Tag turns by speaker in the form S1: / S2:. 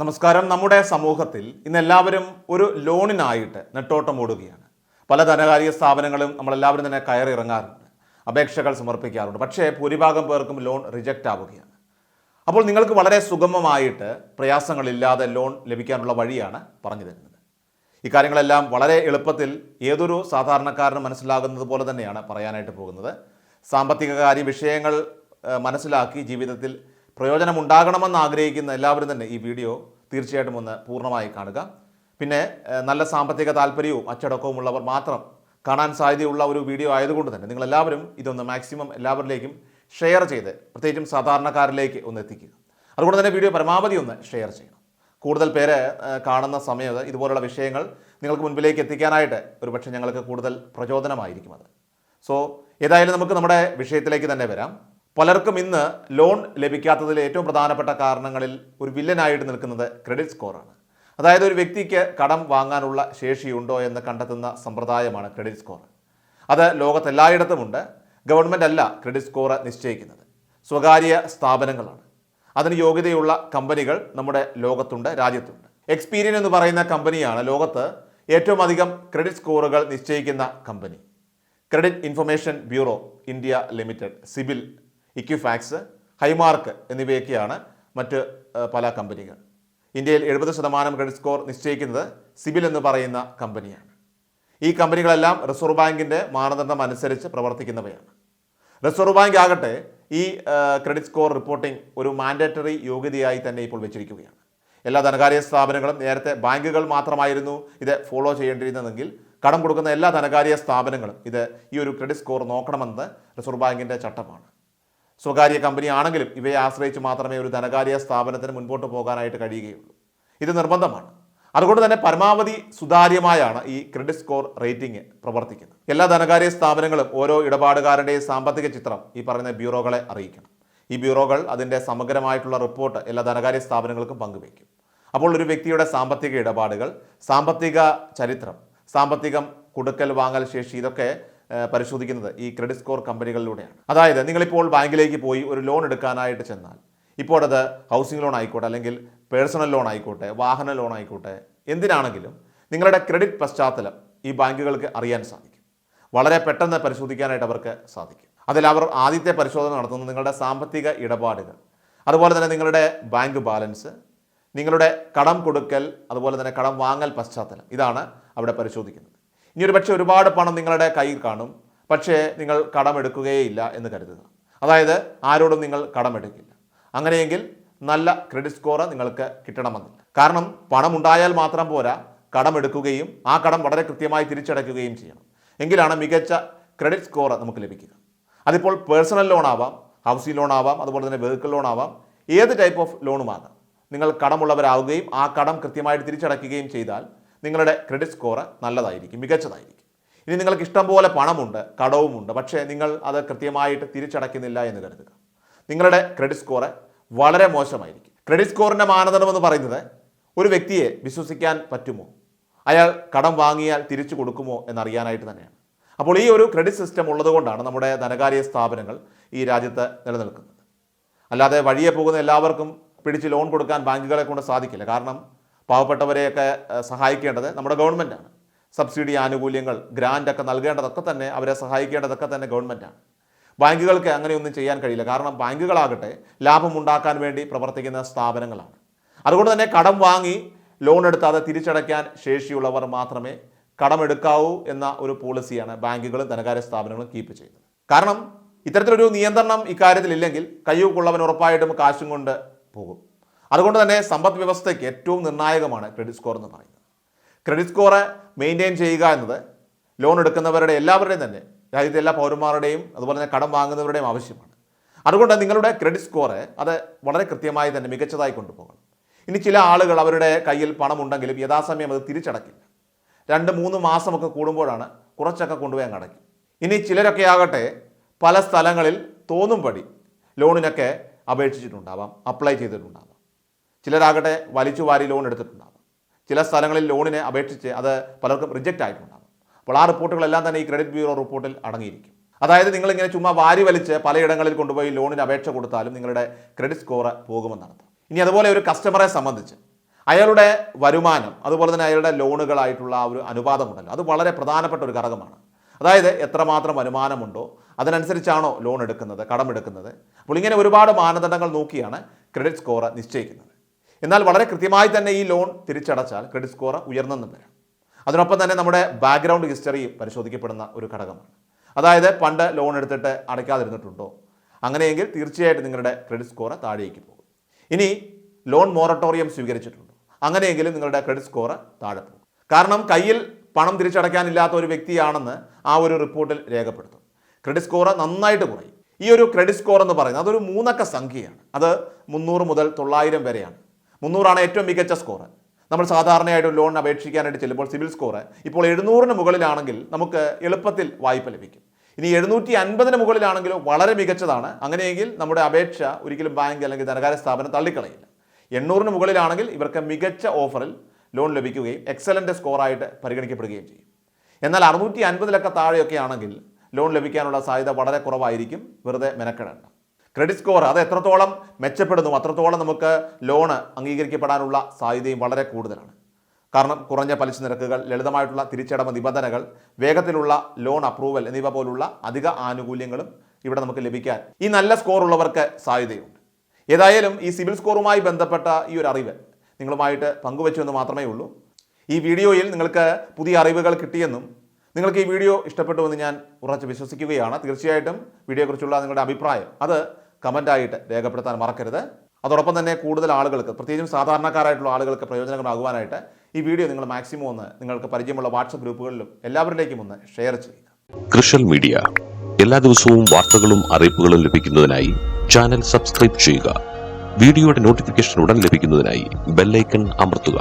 S1: നമസ്കാരം. നമ്മുടെ സമൂഹത്തിൽ ഇന്ന് എല്ലാവരും ഒരു ലോണിനായിട്ട് നെട്ടോട്ടം ഓടുകയാണ്. പല ധനകാര്യ സ്ഥാപനങ്ങളും നമ്മളെല്ലാവരും തന്നെ കയറി ഇറങ്ങാറുണ്ട്. അപേക്ഷകൾ സമർപ്പിക്കാറുണ്ട്. പക്ഷേ ഭൂരിഭാഗം പേർക്കും ലോൺ റിജക്റ്റ് ആവുകയാണ്. അപ്പോൾ നിങ്ങൾക്ക് വളരെ സുഗമമായിട്ട് പ്രയാസങ്ങളില്ലാതെ ലോൺ ലഭിക്കാനുള്ള വഴിയാണ് പറഞ്ഞു തരുന്നത്. ഇക്കാര്യങ്ങളെല്ലാം വളരെ എളുപ്പത്തിൽ ഏതൊരു സാധാരണക്കാരനും മനസ്സിലാകുന്നത് പോലെ തന്നെയാണ് പറയാനായിട്ട് പോകുന്നത്. സാമ്പത്തിക കാര്യ വിഷയങ്ങൾ മനസ്സിലാക്കി ജീവിതത്തിൽ പ്രയോജനമുണ്ടാകണമെന്ന് ആഗ്രഹിക്കുന്ന എല്ലാവരും തന്നെ ഈ വീഡിയോ തീർച്ചയായിട്ടും ഒന്ന് പൂർണമായി കാണുക. പിന്നെ നല്ല സാമ്പത്തിക താല്പര്യവും അച്ചടക്കവും ഉള്ളവർ മാത്രം കാണാൻ സാധ്യതയുള്ള ഒരു വീഡിയോ ആയതുകൊണ്ട് തന്നെ നിങ്ങൾ എല്ലാവരും ഇതൊന്ന് മാക്സിമം എല്ലാവരിലേക്കും ഷെയർ ചെയ്ത് പ്രത്യേകിച്ചും സാധാരണക്കാരിലേക്ക് ഒന്ന് എത്തിക്കുക. അതുകൊണ്ട് തന്നെ വീഡിയോ പരമാവധി ഒന്ന് ഷെയർ ചെയ്യണം. കൂടുതൽ പേര് കാണുന്ന സമയത്ത് ഇതുപോലുള്ള വിഷയങ്ങൾ നിങ്ങൾക്ക് മുൻപിലേക്ക് എത്തിക്കാനായിട്ട് ഒരുപക്ഷെ ഞങ്ങൾക്ക് കൂടുതൽ പ്രചോദനമായിരിക്കും അത്. സോ ഏതായാലും നമുക്ക് നമ്മുടെ വിഷയത്തിലേക്ക് തന്നെ വരാം. പലർക്കും ഇന്ന് ലോൺ ലഭിക്കാത്തതിൽ ഏറ്റവും പ്രധാനപ്പെട്ട കാരണങ്ങളിൽ ഒരു വില്ലനായിട്ട് നിൽക്കുന്നത് ക്രെഡിറ്റ് സ്കോറാണ്. അതായത് ഒരു വ്യക്തിക്ക് കടം വാങ്ങാനുള്ള ശേഷിയുണ്ടോ എന്ന് കണ്ടെത്തുന്ന സമ്പ്രദായമാണ് ക്രെഡിറ്റ് സ്കോർ. അത് ലോകത്തെല്ലായിടത്തുമുണ്ട്. ഗവൺമെന്റ് അല്ല ക്രെഡിറ്റ് സ്കോർ നിശ്ചയിക്കുന്നത്. സ്വകാര്യ സ്ഥാപനങ്ങളാണ്. അതിന് യോഗ്യതയുള്ള കമ്പനികൾ നമ്മുടെ ലോകത്തുണ്ട് രാജ്യത്തുണ്ട്. എക്സ്പീരിയൻ എന്ന് പറയുന്ന കമ്പനിയാണ് ലോകത്ത് ഏറ്റവും അധികം ക്രെഡിറ്റ് സ്കോറുകൾ നിശ്ചയിക്കുന്ന company. Credit information bureau India limited CIBIL Equifax Highmark എന്നിവയൊക്കെയാണ് മറ്റ് പല കമ്പനികൾ. ഇന്ത്യയിൽ എഴുപത് ശതമാനം ക്രെഡിറ്റ് സ്കോർ നിശ്ചയിക്കുന്നത് സിബിൽ എന്ന് പറയുന്ന കമ്പനിയാണ്. ഈ കമ്പനികളെല്ലാം റിസർവ് ബാങ്കിന്റെ മാനദണ്ഡം അനുസരിച്ച് പ്രവർത്തിക്കുന്നവയാണ്. റിസർവ് ബാങ്ക് ആകട്ടെ ഈ ക്രെഡിറ്റ് സ്കോർ റിപ്പോർട്ടിംഗ് ഒരു മാൻഡേറ്ററി യോഗ്യതയായി തന്നെ ഇപ്പോൾ വെച്ചിരിക്കുകയാണ്. എല്ലാ ധനകാര്യ സ്ഥാപനങ്ങളും നേരത്തെ ബാങ്കുകൾ മാത്രമായിരുന്നു ഇത് ഫോളോ ചെയ്യേണ്ടിയിരുന്നതെങ്കിൽ കടം കൊടുക്കുന്ന എല്ലാ ധനകാര്യ സ്ഥാപനങ്ങളും ഇത് ഈ ഒരു ക്രെഡിറ്റ് സ്കോർ നോക്കണമെന്ന് റിസർവ് ബാങ്കിന്റെ ചട്ടമാണ്. സ്വകാര്യ കമ്പനി ആണെങ്കിലും ഇവയെ ആശ്രയിച്ച് മാത്രമേ ഒരു ധനകാര്യ സ്ഥാപനത്തിന് മുൻപോട്ട് പോകാനായിട്ട് കഴിയുകയുള്ളൂ. ഇത് നിർബന്ധമാണ്. അതുകൊണ്ട് തന്നെ പരമാവധി സുതാര്യമായാണ് ഈ ക്രെഡിറ്റ് സ്കോർ റേറ്റിംഗ് പ്രവർത്തിക്കുന്നത്. എല്ലാ ധനകാര്യ സ്ഥാപനങ്ങളും ഓരോ ഇടപാടുകാരന്റെയും സാമ്പത്തിക ചിത്രം ഈ പറയുന്ന ബ്യൂറോകളെ അറിയിക്കണം. ഈ ബ്യൂറോകൾ അതിന്റെ സമഗ്രമായിട്ടുള്ള റിപ്പോർട്ട് എല്ലാ ധനകാര്യ സ്ഥാപനങ്ങൾക്കും പങ്കുവയ്ക്കും. അപ്പോൾ ഒരു വ്യക്തിയുടെ സാമ്പത്തിക ഇടപാടുകൾ സാമ്പത്തിക ചരിത്രം സാമ്പത്തികം കൊടുക്കൽ വാങ്ങൽ ശേഷി ഇതൊക്കെ പരിശോധിക്കുന്നത് ഈ ക്രെഡിറ്റ് സ്കോർ കമ്പനികളിലൂടെയാണ്. അതായത് നിങ്ങളിപ്പോൾ ബാങ്കിലേക്ക് പോയി ഒരു ലോൺ എടുക്കാനായിട്ട് ചെന്നാൽ ഇപ്പോൾ അത് ഹൗസിംഗ് ലോൺ ആയിക്കോട്ടെ അല്ലെങ്കിൽ പേഴ്സണൽ ലോൺ ആയിക്കോട്ടെ വാഹന ലോൺ ആയിക്കോട്ടെ എന്തിനാണെങ്കിലും നിങ്ങളുടെ ക്രെഡിറ്റ് പശ്ചാത്തലം ഈ ബാങ്കുകൾക്ക് അറിയാൻ സാധിക്കും. വളരെ പെട്ടെന്ന് പരിശോധിക്കാനായിട്ട് അവർക്ക് സാധിക്കും. അതിൽ അവർ ആദ്യത്തെ പരിശോധന നടത്തുന്നത് നിങ്ങളുടെ സാമ്പത്തിക ഇടപാടുകൾ അതുപോലെ തന്നെ നിങ്ങളുടെ ബാങ്ക് ബാലൻസ് നിങ്ങളുടെ കടം കൊടുക്കൽ അതുപോലെ തന്നെ കടം വാങ്ങൽ പശ്ചാത്തലം. ഇതാണ് അവിടെ പരിശോധിക്കുന്നത്. ഇനി ഒരു പക്ഷേ ഒരുപാട് പണം നിങ്ങളുടെ കയ്യിൽ കാണും. പക്ഷേ നിങ്ങൾ കടമെടുക്കുകയില്ല എന്ന് കരുതുക. അതായത് ആരോടും നിങ്ങൾ കടമെടുക്കില്ല. അങ്ങനെയെങ്കിൽ നല്ല ക്രെഡിറ്റ് സ്കോർ നിങ്ങൾക്ക് കിട്ടണമെന്നില്ല. കാരണം പണം ഉണ്ടായാൽ മാത്രം പോരാ കടമെടുക്കുകയും ആ കടം വളരെ കൃത്യമായി തിരിച്ചടയ്ക്കുകയും ചെയ്യണം. എങ്കിലാണ് മികച്ച ക്രെഡിറ്റ് സ്കോർ നമുക്ക് ലഭിക്കുക. അതിപ്പോൾ പേഴ്സണൽ ലോൺ ആവാം ഹൗസിംഗ് ലോൺ ആവാം അതുപോലെ തന്നെ വെഹിക്കിൾ ലോൺ ആവാം ഏത് ടൈപ്പ് ഓഫ് ലോണുമാകാം നിങ്ങൾ കടമുള്ളവരാവുകയും ആ കടം കൃത്യമായിട്ട് തിരിച്ചടയ്ക്കുകയും ചെയ്താൽ നിങ്ങളുടെ ക്രെഡിറ്റ് സ്കോർ നല്ലതായിരിക്കും മികച്ചതായിരിക്കും. ഇനി നിങ്ങൾക്ക് ഇഷ്ടം പോലെ പണമുണ്ട് കടവുമുണ്ട് പക്ഷേ നിങ്ങൾ അത് കൃത്യമായിട്ട് തിരിച്ചടയ്ക്കുന്നില്ല എന്ന് കരുതുക. നിങ്ങളുടെ ക്രെഡിറ്റ് സ്കോർ വളരെ മോശമായിരിക്കും. ക്രെഡിറ്റ് സ്കോറിന്റെ മാനദണ്ഡം എന്ന് പറയുന്നത് ഒരു വ്യക്തിയെ വിശ്വസിക്കാൻ പറ്റുമോ? അയാൾ കടം വാങ്ങിയാൽ തിരിച്ചു കൊടുക്കുമോ എന്നറിയാനായിട്ട് തന്നെയാണ്. അപ്പോൾ ഈ ഒരു ക്രെഡിറ്റ് സിസ്റ്റം ഉള്ളതുകൊണ്ടാണ് നമ്മുടെ ധനകാര്യ സ്ഥാപനങ്ങൾ ഈ രാജ്യത്ത് നിലനിൽക്കുന്നത്. അല്ലാതെ വഴിയെ പോകുന്ന എല്ലാവർക്കും പിടിച്ച് ലോൺ കൊടുക്കാൻ ബാങ്കുകളെ കൊണ്ട് സാധിക്കില്ല. കാരണം പാവപ്പെട്ടവരെയൊക്കെ സഹായിക്കേണ്ടത് നമ്മുടെ ഗവൺമെന്റാണ് സബ്സിഡി ആനുകൂല്യങ്ങൾ ഒക്കെ നൽകേണ്ടതൊക്കെ തന്നെ അവരെ സഹായിക്കേണ്ടതൊക്കെ തന്നെ ഗവൺമെന്റാണ് ബാങ്കുകൾക്ക് അങ്ങനെയൊന്നും ചെയ്യാൻ കഴിയില്ല. കാരണം ബാങ്കുകളാകട്ടെ ലാഭം ഉണ്ടാക്കാൻ വേണ്ടി പ്രവർത്തിക്കുന്ന സ്ഥാപനങ്ങളാണ്. അതുകൊണ്ട് തന്നെ കടം വാങ്ങി ലോൺ എടുത്താതെ തിരിച്ചടയ്ക്കാൻ ശേഷിയുള്ളവർ മാത്രമേ കടമെടുക്കാവൂ എന്ന ഒരു പോളിസിയാണ് ബാങ്കുകളും ധനകാര്യ സ്ഥാപനങ്ങളും കീപ്പ് ചെയ്യുന്നത്. കാരണം ഇത്തരത്തിലൊരു നിയന്ത്രണം ഇക്കാര്യത്തിലില്ലെങ്കിൽ കയ്യൂക്കുള്ളവൻ ഉറപ്പായിട്ടും കാശും കൊണ്ട് പോകും. അതുകൊണ്ട് തന്നെ സമ്പദ് വ്യവസ്ഥയ്ക്ക് ഏറ്റവും നിർണായകമാണ് ക്രെഡിറ്റ് സ്കോർ എന്ന് പറയുന്നത്. ക്രെഡിറ്റ് സ്കോർ മെയിന്റെയിൻ ചെയ്യുക എന്നത് ലോൺ എടുക്കുന്നവരുടെ എല്ലാവരുടെയും തന്നെ രാജ്യത്തെ എല്ലാ പൗരന്മാരുടെയും അതുപോലെ തന്നെ കടം വാങ്ങുന്നവരുടെയും ആവശ്യമാണ്. അതുകൊണ്ട് നിങ്ങളുടെ ക്രെഡിറ്റ് സ്കോർ അത് വളരെ കൃത്യമായി തന്നെ മികച്ചതായി കൊണ്ടുപോകണം. ഇനി ചില ആളുകൾ അവരുടെ കയ്യിൽ പണമുണ്ടെങ്കിലും യഥാസമയം അത് തിരിച്ചടക്കില്ല. രണ്ട് മൂന്ന് മാസമൊക്കെ കൂടുമ്പോഴാണ് കുറച്ചൊക്കെ കൊണ്ടുപോയി അങ്ങ് അടയ്ക്കും. ഇനി ചിലരൊക്കെ ആകട്ടെ പല സ്ഥലങ്ങളിൽ തോന്നുംപടി ലോണിനൊക്കെ അപേക്ഷിച്ചിട്ടുണ്ടാവാം അപ്ലൈ ചെയ്തിട്ടുണ്ടാവാം. ചിലരാകട്ടെ വലിച്ചു വാരി ലോൺ എടുത്തിട്ടുണ്ടാകും ചില സ്ഥലങ്ങളിൽ ലോണിനെ അപേക്ഷിച്ച് അത് പലർക്കും റിജക്റ്റ് ആയിട്ടുണ്ടാകും അപ്പോൾ ആ റിപ്പോർട്ടുകളെല്ലാം തന്നെ ഈ ക്രെഡിറ്റ് ബ്യൂറോ റിപ്പോർട്ടിൽ അടങ്ങിയിരിക്കും. അതായത് നിങ്ങളിങ്ങനെ ചുമ്മാ വാരി വലിച്ച് പലയിടങ്ങളിൽ കൊണ്ടുപോയി ലോണിന് അപേക്ഷ കൊടുത്താലും നിങ്ങളുടെ ക്രെഡിറ്റ് സ്കോർ പോകുമെന്നർത്ഥം ഇനി അതുപോലെ ഒരു കസ്റ്റമറെ സംബന്ധിച്ച് അയാളുടെ വരുമാനം അതുപോലെ തന്നെ അയാളുടെ ലോണുകളായിട്ടുള്ള ആ ഒരു അനുപാതമുണ്ടല്ലോ. അത് വളരെ പ്രധാനപ്പെട്ട ഒരു ഘടകമാണ്. അതായത് എത്രമാത്രം വരുമാനമുണ്ടോ അതിനനുസരിച്ചാണോ ലോൺ എടുക്കുന്നത് കടമെടുക്കുന്നത്. അപ്പോൾ ഇങ്ങനെ ഒരുപാട് മാനദണ്ഡങ്ങൾ നോക്കിയാണ് ക്രെഡിറ്റ് സ്കോർ നിശ്ചയിക്കുന്നത്. എന്നാൽ വളരെ കൃത്യമായി തന്നെ ഈ ലോൺ തിരിച്ചടച്ചാൽ ക്രെഡിറ്റ് സ്കോർ ഉയർന്നെന്നും വരാം. അതിനൊപ്പം തന്നെ നമ്മുടെ ബാക്ക്ഗ്രൗണ്ട് ഹിസ്റ്ററി പരിശോധിക്കപ്പെടുന്ന ഒരു ഘടകമാണ്. അതായത് പണ്ട് ലോൺ എടുത്തിട്ട് അടയ്ക്കാതിരുന്നിട്ടുണ്ടോ? അങ്ങനെയെങ്കിൽ തീർച്ചയായിട്ടും നിങ്ങളുടെ ക്രെഡിറ്റ് സ്കോർ താഴേക്ക് പോകും. ഇനി ലോൺ മോറട്ടോറിയം സ്വീകരിച്ചിട്ടുണ്ടോ? അങ്ങനെയെങ്കിലും നിങ്ങളുടെ ക്രെഡിറ്റ് സ്കോർ താഴെ പോകും. കാരണം കയ്യിൽ പണം തിരിച്ചടയ്ക്കാനില്ലാത്ത ഒരു വ്യക്തിയാണെന്ന് ആ ഒരു റിപ്പോർട്ടിൽ രേഖപ്പെടുത്തും. ക്രെഡിറ്റ് സ്കോർ നന്നായിട്ട് കുറയും. ഈ ഒരു ക്രെഡിറ്റ് സ്കോർ എന്ന് പറയുന്നത് അതൊരു മൂന്നക്ക സംഖ്യയാണ്. അത് മുന്നൂറ് മുതൽ തൊള്ളായിരം വരെയാണ്. മുന്നൂറാണ് ഏറ്റവും മികച്ച സ്കോർ നമ്മൾ സാധാരണയായിട്ട് ലോൺ അപേക്ഷിക്കാനായിട്ട് ചെല്ലുമ്പോൾ സിവിൽ സ്കോർ ഇപ്പോൾ എഴുന്നൂറിന് മുകളിലാണെങ്കിൽ നമുക്ക് എളുപ്പത്തിൽ വായ്പ ലഭിക്കും. ഇനി എഴുന്നൂറ്റി അൻപതിന് മുകളിലാണെങ്കിലോ വളരെ മികച്ചതാണ്. അങ്ങനെയെങ്കിൽ നമ്മുടെ അപേക്ഷ ഒരിക്കലും ബാങ്ക് അല്ലെങ്കിൽ ധനകാര്യ സ്ഥാപനം തള്ളിക്കളയില്ല. എണ്ണൂറിന് മുകളിലാണെങ്കിൽ ഇവർക്ക് മികച്ച ഓഫറിൽ ലോൺ ലഭിക്കുകയും എക്സലന്റ് സ്കോറായിട്ട് പരിഗണിക്കപ്പെടുകയും ചെയ്യും. എന്നാൽ അറുന്നൂറ്റി അൻപതിലൊക്കെ താഴെയൊക്കെ ആണെങ്കിൽ ലോൺ ലഭിക്കാനുള്ള സാധ്യത വളരെ കുറവായിരിക്കും. വെറുതെ മെനക്കെടേണ്ട. ക്രെഡിറ്റ് സ്കോർ അത് എത്രത്തോളം മെച്ചപ്പെടുന്നു അത്രത്തോളം നമുക്ക് ലോണ് അംഗീകരിക്കപ്പെടാനുള്ള സാധ്യതയും വളരെ കൂടുതലാണ്. കാരണം കുറഞ്ഞ പലിശ നിരക്കുകൾ ലളിതമായിട്ടുള്ള തിരിച്ചടവ് നിബന്ധനകൾ വേഗത്തിലുള്ള ലോൺ അപ്രൂവൽ എന്നിവ പോലുള്ള അധിക ആനുകൂല്യങ്ങളും ഇവിടെ നമുക്ക് ലഭിക്കാൻ ഈ നല്ല സ്കോർ ഉള്ളവർക്ക് സാധ്യതയുണ്ട്. ഏതായാലും ഈ സിവിൽ സ്കോറുമായി ബന്ധപ്പെട്ട ഈ ഒരു അറിവ് നിങ്ങളുമായിട്ട് പങ്കുവച്ചു എന്ന് മാത്രമേ ഉള്ളൂ. ഈ വീഡിയോയിൽ നിങ്ങൾക്ക് പുതിയ അറിവുകൾ കിട്ടിയെന്നും നിങ്ങൾക്ക് ഈ വീഡിയോ ഇഷ്ടപ്പെട്ടുവെന്ന് ഞാൻ ഉറച്ച് വിശ്വസിക്കുകയാണ്. തീർച്ചയായിട്ടും വീഡിയോയെക്കുറിച്ചുള്ള നിങ്ങളുടെ അഭിപ്രായം അത് കമന്റായിട്ട് രേഖപ്പെടുത്താൻ മറക്കരുത്. അതോടൊപ്പം തന്നെ കൂടുതൽ ആളുകൾക്ക് പ്രത്യേകിച്ചും സാധാരണക്കാരായിട്ടുള്ള ആളുകൾക്ക് പ്രയോജനകരമാകുവാനായിട്ട് ഈ വീഡിയോ നിങ്ങൾ മാക്സിമം ഒന്ന് നിങ്ങൾക്ക് പരിചയമുള്ള വാട്സപ്പ് ഗ്രൂപ്പുകളിലും എല്ലാവരിലേക്കും ഒന്ന് ഷെയർ ചെയ്യുക.
S2: കൃഷൽ മീഡിയ. എല്ലാ ദിവസവും വാർത്തകളും അറിയിപ്പുകളും ലഭിക്കുന്നതിനായി ചാനൽ സബ്സ്ക്രൈബ് ചെയ്യുക. വീഡിയോയുടെ നോട്ടിഫിക്കേഷൻ ഉടൻ ലഭിക്കുന്നതിനായി ബെല്ലൈക്കൺ അമർത്തുക.